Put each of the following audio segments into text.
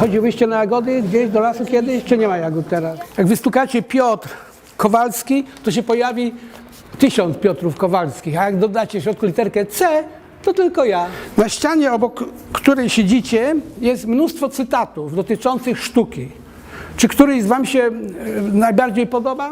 Chodziłyście na jagody gdzieś do lasu kiedyś, czy nie ma jagód teraz? Jak wystukacie Piotr Kowalski, to się pojawi tysiąc Piotrów Kowalskich, a jak dodacie w środku literkę C, to tylko ja. Na ścianie, obok której siedzicie, jest mnóstwo cytatów dotyczących sztuki. Czy któryś z Wam się e, najbardziej podoba?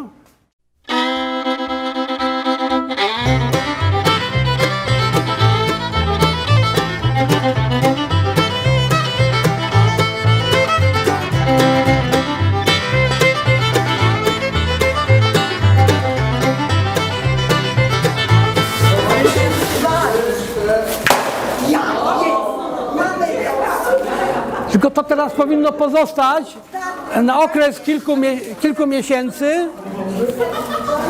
Tylko to teraz powinno pozostać na okres kilku, mie- kilku miesięcy.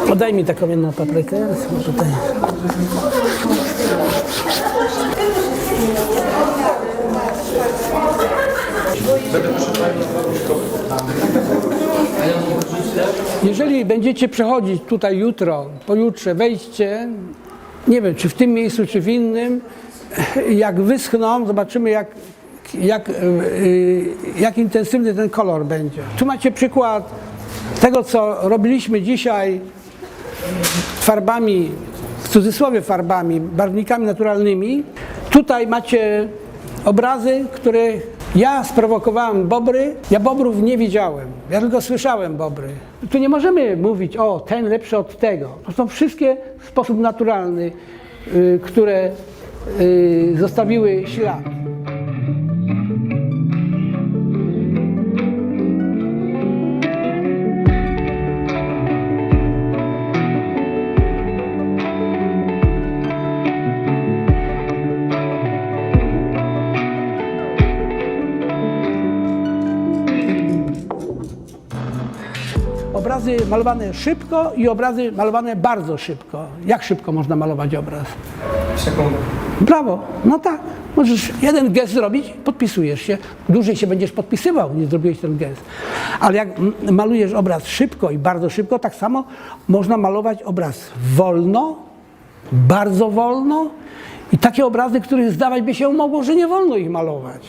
Podaj mi taką jedną paprykę. Tutaj. Jeżeli będziecie przechodzić tutaj jutro, pojutrze, wejdźcie, nie wiem, czy w tym miejscu, czy w innym, jak wyschną, zobaczymy, jak, jak, yy, jak intensywny ten kolor będzie. Tu macie przykład tego, co robiliśmy dzisiaj farbami, w cudzysłowie farbami, barwnikami naturalnymi. Tutaj macie obrazy, które ja sprowokowałem bobry. Ja bobrów nie widziałem, ja tylko słyszałem bobry. Tu nie możemy mówić, o, ten lepszy od tego. To są wszystkie w sposób naturalny, y, które y, zostawiły ślad. Obrazy malowane szybko i obrazy malowane bardzo szybko. Jak szybko można malować obraz? Sekundę. Brawo, no tak. Możesz jeden gest zrobić, podpisujesz się. Dłużej się będziesz podpisywał, nie zrobiłeś ten gest. Ale jak malujesz obraz szybko i bardzo szybko, tak samo można malować obraz wolno, bardzo wolno i takie obrazy, których zdawać by się mogło, że nie wolno ich malować.